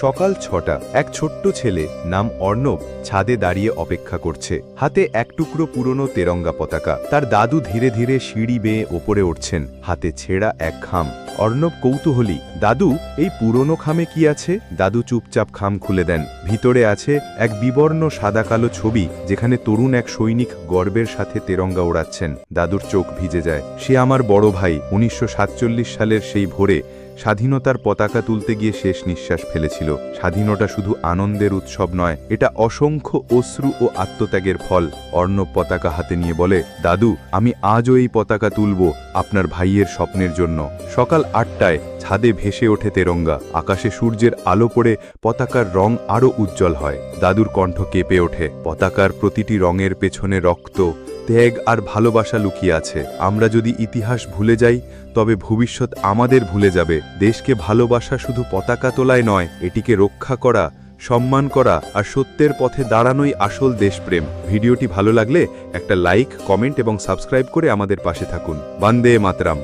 সকাল ছটা, এক ছোট্ট ছেলে নাম অর্ণব ছাদে দাঁড়িয়ে অপেক্ষা করছে। হাতে এক টুকরো পুরনো তেরঙ্গা পতাকা। তার দাদু ধীরে ধীরে সিঁড়ি বেয়ে ওপরে উঠছেন, হাতে ছেঁড়া এক খাম। অর্ণব কৌতূহলী, দাদু, এই পুরনো খামে কি আছে? দাদু চুপচাপ খাম খুলে দেন। ভিতরে আছে এক বিবর্ণ সাদা কালো ছবি, যেখানে তরুণ এক সৈনিক গর্বের সাথে তেরঙ্গা ওড়াচ্ছেন। দাদুর চোখ ভিজে যায়। সে আমার বড় ভাই। উনিশশো সাতচল্লিশ সালের সেই ভোরে স্বাধীনতার পতাকা তুলতে গিয়ে শেষ নিঃশ্বাস ফেলেছিল। স্বাধীনতা শুধু আনন্দের উৎসব নয়, এটা অসংখ্য অশ্রু ও আত্মত্যাগের ফল, অর্ণব পতাকা হাতে নিয়ে বলে, দাদু, আমি আজও এই পতাকা তুলব আপনার ভাইয়ের স্বপ্নের জন্য। সকাল আটটায় ছাদে ভেসে ওঠে তেরঙ্গা, আকাশে সূর্যের আলো পড়ে পতাকার রং আরও উজ্জ্বল হয়। দাদুর কণ্ঠ কেঁপে ওঠে, পতাকার প্রতিটি রঙের পেছনে রক্ত ত্যাগ আর ভালোবাসা লুকিয়ে আছে। আমরা যদি ইতিহাস ভুলে যাই, তবে ভবিষ্যৎ আমাদের ভুলে যাবে। দেশকে ভালোবাসা শুধু পতাকা তোলায় নয়, এটিকে রক্ষা করা, সম্মান করা আর সত্যের পথে দাঁড়ানোই আসল দেশপ্রেম। ভিডিওটি ভালো লাগলে একটা লাইক, কমেন্ট এবং সাবস্ক্রাইব করে আমাদের পাশে থাকুন। বান্দে মাতরাম।